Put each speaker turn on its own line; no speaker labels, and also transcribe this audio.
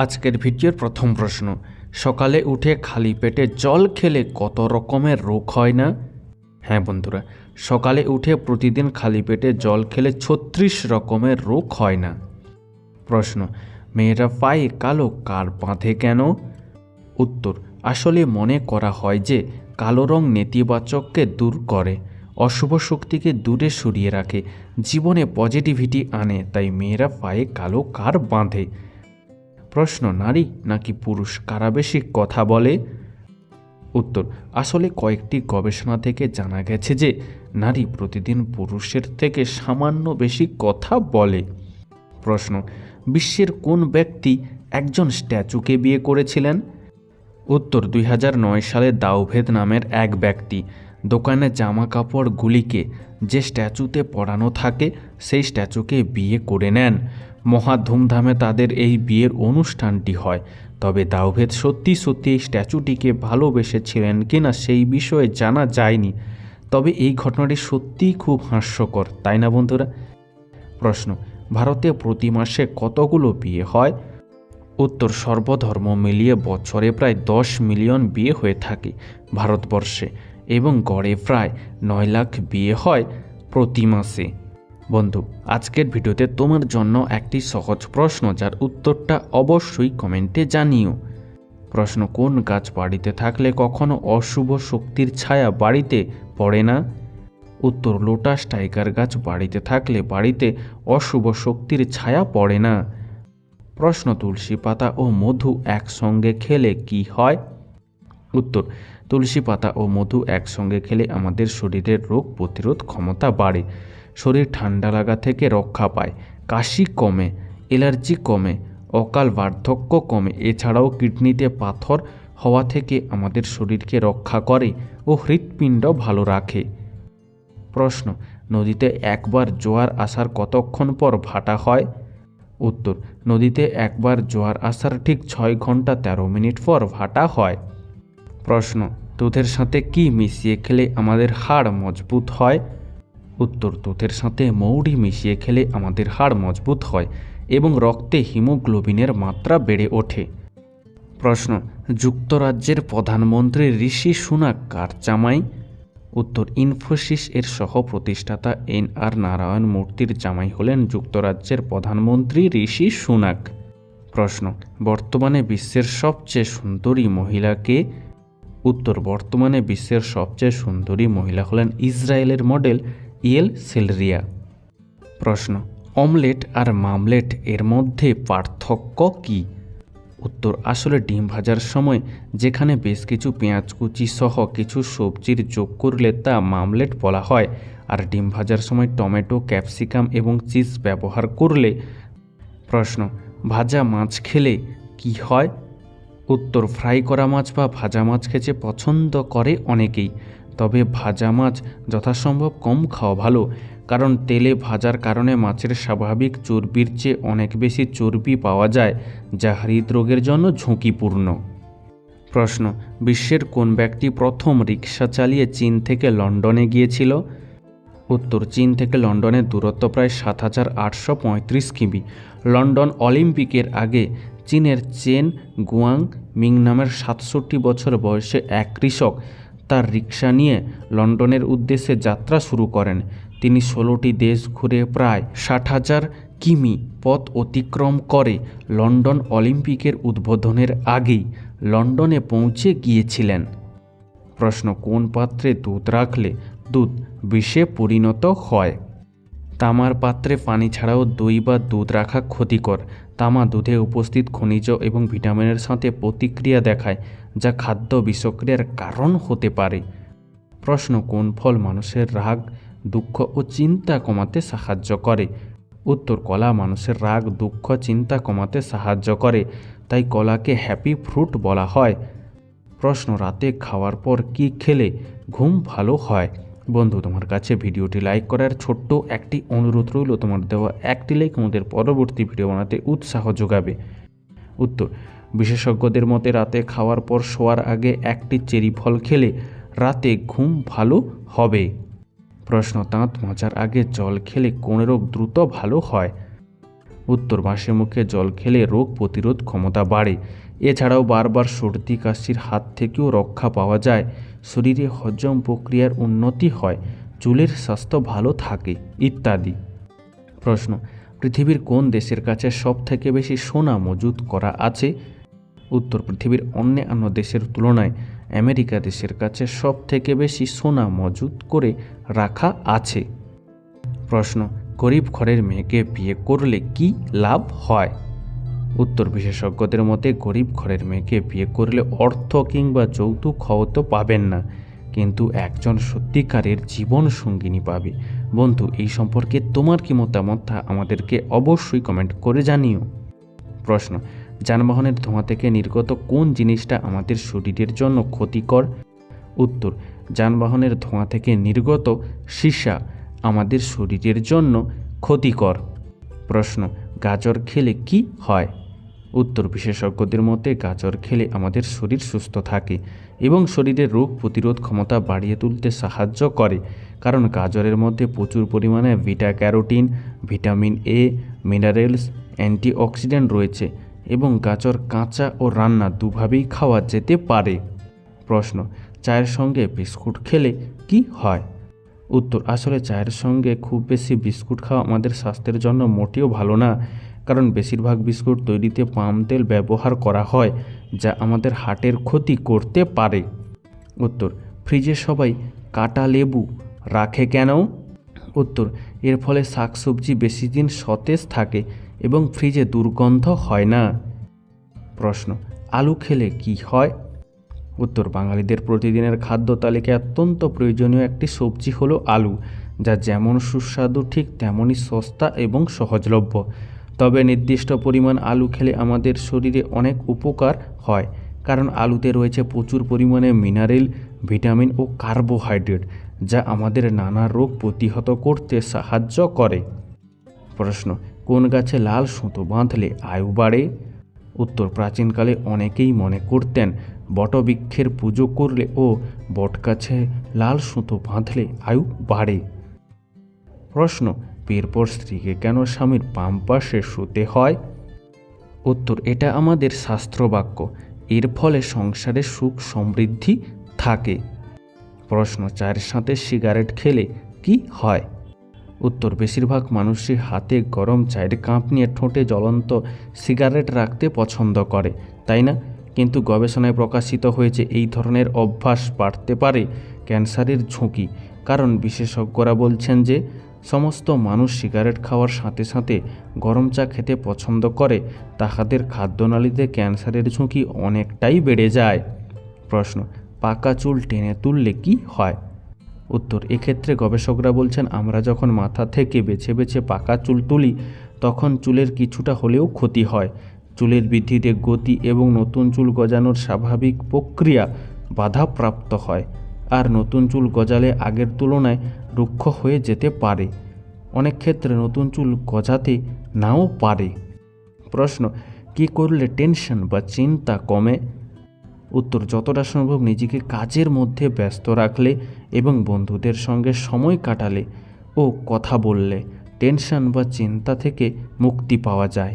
আজকের ভিডিওর প্রথম প্রশ্ন, সকালে উঠে খালি পেটে জল খেলে কত রকমের রোগ হয় না? হ্যাঁ বন্ধুরা, সকালে উঠে প্রতিদিন খালি পেটে জল খেলে ছত্রিশ রকমের রোগ হয় না। প্রশ্ন, মেয়েরা পায়ে কালো কার বাঁধে কেন? উত্তর, আসলে মনে করা হয় যে কালো রং নেতিবাচককে দূর করে, অশুভ শক্তিকে দূরে সরিয়ে রাখে, জীবনে পজিটিভিটি আনে, তাই মেয়েরা পায়ে কালো কার বাঁধে। প্রশ্ন, নারী নাকি পুরুষ? কারা বেশি কথা বলে? উত্তর, আসলে কয়েকটি গবেষণা থেকে জানা গেছে যে নারী প্রতিদিন পুরুষের থেকে সামান্য বেশি কথা বলে। প্রশ্ন, বিশ্বের কোন ব্যক্তি একজন স্ট্যাচুকে বিয়ে করেছিলেন? উত্তর, দুই হাজার নয় সালে দাউভেদ নামের এক ব্যক্তি দোকানে জামা কাপড়গুলিকে যে স্ট্যাচুতে পরানো থাকে, সেই স্ট্যাচুকে বিয়ে করে নেন। মহা ধুমধামে তাদের এই বিয়ের অনুষ্ঠানটি হয়। তবে দাউভেদ সত্যি সত্যি এই স্ট্যাচুটিকে ভালোবেসেছিলেন কিনা সেই বিষয়ে জানা যায়নি। তবে এই ঘটনাটি সত্যিই খুব হাস্যকর, তাই না বন্ধুরা? প্রশ্ন, ভারতে প্রতি মাসে কতগুলো বিয়ে হয়? উত্তর, সর্বধর্ম মিলিয়ে বছরে প্রায় দশ মিলিয়ন বিয়ে হয়ে থাকে ভারতবর্ষে এবং গড়ে প্রায় নয় লাখ বিয়ে হয় প্রতি মাসে। বন্ধু, আজকের ভিডিওতে তোমার জন্য একটি সহজ প্রশ্ন, যার উত্তরটা অবশ্যই কমেন্টে জানিও। প্রশ্ন, কোন গাছ বাড়িতে থাকলে কখনো অশুভ শক্তির ছায়া বাড়িতে পড়ে না? উত্তর, লোটাস টাইগার গাছ বাড়িতে থাকলে বাড়িতে অশুভ শক্তির ছায়া পড়ে না। প্রশ্ন, তুলসী পাতা ও মধু একসঙ্গে খেলে কি হয়? উত্তর, তুলসী পাতা ও মধু একসঙ্গে খেলে আমাদের শরীরের রোগ প্রতিরোধ ক্ষমতা বাড়ে। শরীর ঠান্ডা লাগা থেকে রক্ষা পায়, কাশি কমে অ্যালার্জি কমে, অকাল বার্ধক্য কমে। এছাড়াও কিডনিতে পাথর হওয়া থেকে আমাদের শরীরকে রক্ষা করে ও হৃৎপিণ্ড ভালো রাখে। প্রশ্ন, নদীতে একবার জোয়ার আসার কতক্ষণ পর ভাটা হয়? উত্তর, নদীতে একবার জোয়ার আসার ঠিক ছয় ঘণ্টা তেরো মিনিট পর ভাটা হয়। প্রশ্ন, দুধের সাথে কি মিশিয়ে খেলে আমাদের হাড় মজবুত হয়? উত্তর দুধের সাথে মৌরি মিশিয়ে খেলে আমাদের হাড় মজবুত হয় এবং রক্তে হিমোগ্লোবিনের মাত্রা বেড়ে ওঠে। প্রশ্ন, যুক্তরাজ্যের প্রধানমন্ত্রী ঋষি সুনাক কার জামাই? উত্তর, ইনফোসিস এর সহ প্রতিষ্ঠাতা এন আর নারায়ণ মূর্তির জামাই হলেন যুক্তরাজ্যের প্রধানমন্ত্রী ঋষি সুনাক। প্রশ্ন, বর্তমানে বিশ্বের সবচেয়ে সুন্দরী মহিলাকে উত্তর, বর্তমানে বিশ্বের সবচেয়ে সুন্দরী মহিলা হলেন ইসরায়েলের মডেল ইয়েল সেলরিয়া। প্রশ্ন, অমলেট আর মামলেট এর মধ্যে পার্থক্য কী? উত্তর, আসলে ডিম ভাজার সময় যেখানে বেশ কিছু পেঁয়াজ কুচি সহ কিছু সবজির যোগ করলে তা মামলেট বলা হয়, আর ডিম ভাজার সময় টমেটো, ক্যাপসিকাম এবং চিজ ব্যবহার করলে। প্রশ্ন, ভাজা মাছ খেলে কি হয়? উত্তর, ফ্রাই করা মাছ বা ভাজা মাছ খেতে পছন্দ করে অনেকেই। তবে ভাজা মাছ যথাসম্ভব কম খাওয়া ভালো, কারণ তেলে ভাজার কারণে মাছের স্বাভাবিক চর্বির চেয়ে অনেক বেশি চর্বি পাওয়া যায়, যা হৃদরোগের জন্য ঝুঁকিপূর্ণ। প্রশ্ন, বিশ্বের কোন ব্যক্তি প্রথম রিক্সা চালিয়ে চীন থেকে লন্ডনে গিয়েছিল? উত্তর, চীন থেকে লন্ডনের দূরত্ব প্রায় সাত হাজার আটশো পঁয়ত্রিশ কিমি। লন্ডন অলিম্পিকের আগে চীনের চেন গুয়াং মিং নামের সাতষট্টি বছর বয়সে এক কৃষক তার রিক্সা নিয়ে লন্ডনের উদ্দেশ্যে যাত্রা শুরু করেন। তিনি ষোলোটি দেশ ঘুরে প্রায় ষাট হাজার কিমি পথ অতিক্রম করে লন্ডন অলিম্পিকের উদ্বোধনের আগেই লন্ডনে পৌঁছে গিয়েছিলেন। প্রশ্ন, কোন পাত্রে দুধ রাখলে দুধ বিষে পরিণত হয়? তামার পাত্রে পানি ছাড়াও দই বা দুধ রাখা ক্ষতিকর। তামা দুধে উপস্থিত খনিজ এবং ভিটামিনের সাথে প্রতিক্রিয়া দেখায়, যা খাদ্য বিষক্রিয়ার কারণ হতে পারে। প্রশ্ন, কোন ফল মানুষের রাগ, দুঃখ ও চিন্তা কমাতে সাহায্য করে? উত্তর, কলা মানুষের রাগ, দুঃখ, চিন্তা কমাতে সাহায্য করে, তাই কলাকে হ্যাপি ফ্রুট বলা হয়। প্রশ্ন, রাতে খাওয়ার পর কি খেলে ঘুম ভালো হয়? বন্ধু, তোমার কাছে ভিডিওটি লাইক করার ছোট্ট একটি অনুরোধ রইল, তোমার দেওয়া একটি লাইক আমাদের পরবর্তী ভিডিও বানাতে উৎসাহ যোগাবে। উত্তর, বিশেষজ্ঞদের মতে রাতে খাওয়ার পর শোয়ার আগে একটি চেরি ফল খেলে রাতে ঘুম ভালো হবে। প্রশ্ন, তাঁত মজার আগে জল খেলে কোন রোগ দ্রুত ভালো হয়? উত্তর বাঁশি মুখে জল খেলে রোগ প্রতিরোধ ক্ষমতা বাড়ে। এছাড়াও বারবার সর্দি, কাশির হাত থেকেও রক্ষা পাওয়া যায়। শরীরে হজম প্রক্রিয়ার উন্নতি হয়, চুলের স্বাস্থ্য ভালো থাকে, ইত্যাদি। প্রশ্ন, পৃথিবীর কোন দেশের কাছে সব থেকে বেশি সোনা মজুত করা আছে? উত্তর, পৃথিবীর অন্যান্য দেশের তুলনায় আমেরিকা দেশের কাছে সব থেকে বেশি সোনা মজুত করে রাখা আছে। প্রশ্ন গরিব ঘরের মেয়েকে বিয়ে করলে কি লাভ হয়? উত্তর, বিশেষজ্ঞদের মতে, গরিব ঘরের মেয়েকে বিয়ে করলে অর্থ কিংবা যৌতুক হয়তো পাবেন না। কিন্তু একজন সত্যিকারের জীবন সঙ্গিনী পাবে। বন্ধু, এই সম্পর্কে তোমার কি মতামত তা আমাদেরকে অবশ্যই কমেন্ট করে জানিও। প্রশ্ন, যানবাহনের ধোঁয়া থেকে নির্গত কোন জিনিসটা আমাদের শরীরের জন্য ক্ষতিকর? উত্তর, যানবাহনের ধোঁয়া থেকে নির্গত সীসা। আমাদের শরীরের জন্য ক্ষতিকর। প্রশ্ন, গাজর খেলে কি হয়? উত্তর, বিশেষজ্ঞদের মতে গাজর খেলে আমাদের শরীর সুস্থ থাকে এবং শরীরের রোগ প্রতিরোধ ক্ষমতা বাড়িয়ে তুলতে সাহায্য করে। কারণ গাজরের মধ্যে প্রচুর পরিমাণে beta carotene vitamin A, minerals, antioxidant রয়েছে এবং গাজর কাঁচা ও রান্না দুভাবেই খাওয়া যেতে পারে। প্রশ্ন, চায়ের সঙ্গে বিস্কুট খেলে কি হয়? উত্তর, আসলে চায়ের সঙ্গে খুব বেশি বিস্কুট খাওয়া আমাদের স্বাস্থ্যের জন্য মোটেও ভালো না, কারণ বেশিরভাগ বিস্কুট তৈরিতে পাম তেল ব্যবহার করা হয়, যা আমাদের হার্টের ক্ষতি করতে পারে। উত্তর, ফ্রিজে সবাই কাটা লেবু রাখে কেন? উত্তর, এর ফলে শাকসবজি বেশি দিন সতেজ থাকে এবং ফ্রিজে দুর্গন্ধ হয় না। প্রশ্ন, আলু খেলে কি হয়? উত্তর, বাঙালিদের প্রতিদিনের খাদ্য তালিকায় অত্যন্ত প্রয়োজনীয় একটি সবজি হলো আলু, যা যেমন সুস্বাদু, ঠিক তেমনই সস্তা এবং সহজলভ্য। তবে নির্দিষ্ট পরিমাণ আলু খেলে আমাদের শরীরে অনেক উপকার হয়, কারণ আলুতে রয়েছে প্রচুর পরিমাণে মিনারেল, ভিটামিন ও কার্বোহাইড্রেট, যা আমাদের নানা রোগ প্রতিহত করতে সাহায্য করে। প্রশ্ন, কোন গাছে লাল সুতো বাঁধলে আয়ু বাড়ে? উত্তর, প্রাচীনকালে অনেকেই মনে করতেন বটবৃক্ষের পুজো করলে ও বটগাছে লাল সুতো বাঁধলে আয়ু বাড়ে। প্রশ্ন বিয়ের পর স্ত্রীকে কেন স্বামীর বাম পাশে শুতে হয়? উত্তর, এটা আমাদের শাস্ত্রবাক্য। এর ফলে সংসারে সুখ সমৃদ্ধি থাকে। প্রশ্ন, চায়ের সাথে সিগারেট খেলে কি হয়? উত্তর, বেশিরভাগ মানুষই হাতে গরম চায়ের কাঁপ নিয়ে ঠোঁটে জ্বলন্ত সিগারেট রাখতে পছন্দ করে, তাই না? কিন্তু গবেষণায় প্রকাশিত হয়েছে এই ধরনের অভ্যাস বাড়তে পারে ক্যান্সারের ঝুঁকি। কারণ বিশেষজ্ঞরা বলছেন যে, সমস্ত মানুষ সিগারেট খাওয়ার সাথে সাথে গরম চা খেতে পছন্দ করে, তাহাদের খাদ্যনালীতে ক্যান্সারের ঝুঁকি অনেকটাই বেড়ে যায়। প্রশ্ন, পাকা চুল টেনে তুললে কি হয়? উত্তর, এক্ষেত্রে গবেষকরা বলছেন, আমরা যখন মাথা থেকে বেছে বেছে পাকা চুল তুলি, তখন চুলের কিছুটা হলেও ক্ষতি হয়। চুলের বৃদ্ধিতে গতি এবং নতুন চুল গজানোর স্বাভাবিক প্রক্রিয়া বাধাপ্রাপ্ত হয়। আর নতুন চুল গজালে আগের তুলনায় রুক্ষ হয়ে যেতে পারে। অনেক ক্ষেত্রে নতুন চুল গজাতে নাও পারে। প্রশ্ন, কী করলে টেনশন বা চিন্তা কমে? উত্তর, যতটা সম্ভব নিজেকে কাজের মধ্যে ব্যস্ত রাখলে এবং বন্ধুদের সঙ্গে সময় কাটালে ও কথা বললে টেনশন বা চিন্তা থেকে মুক্তি পাওয়া যায়।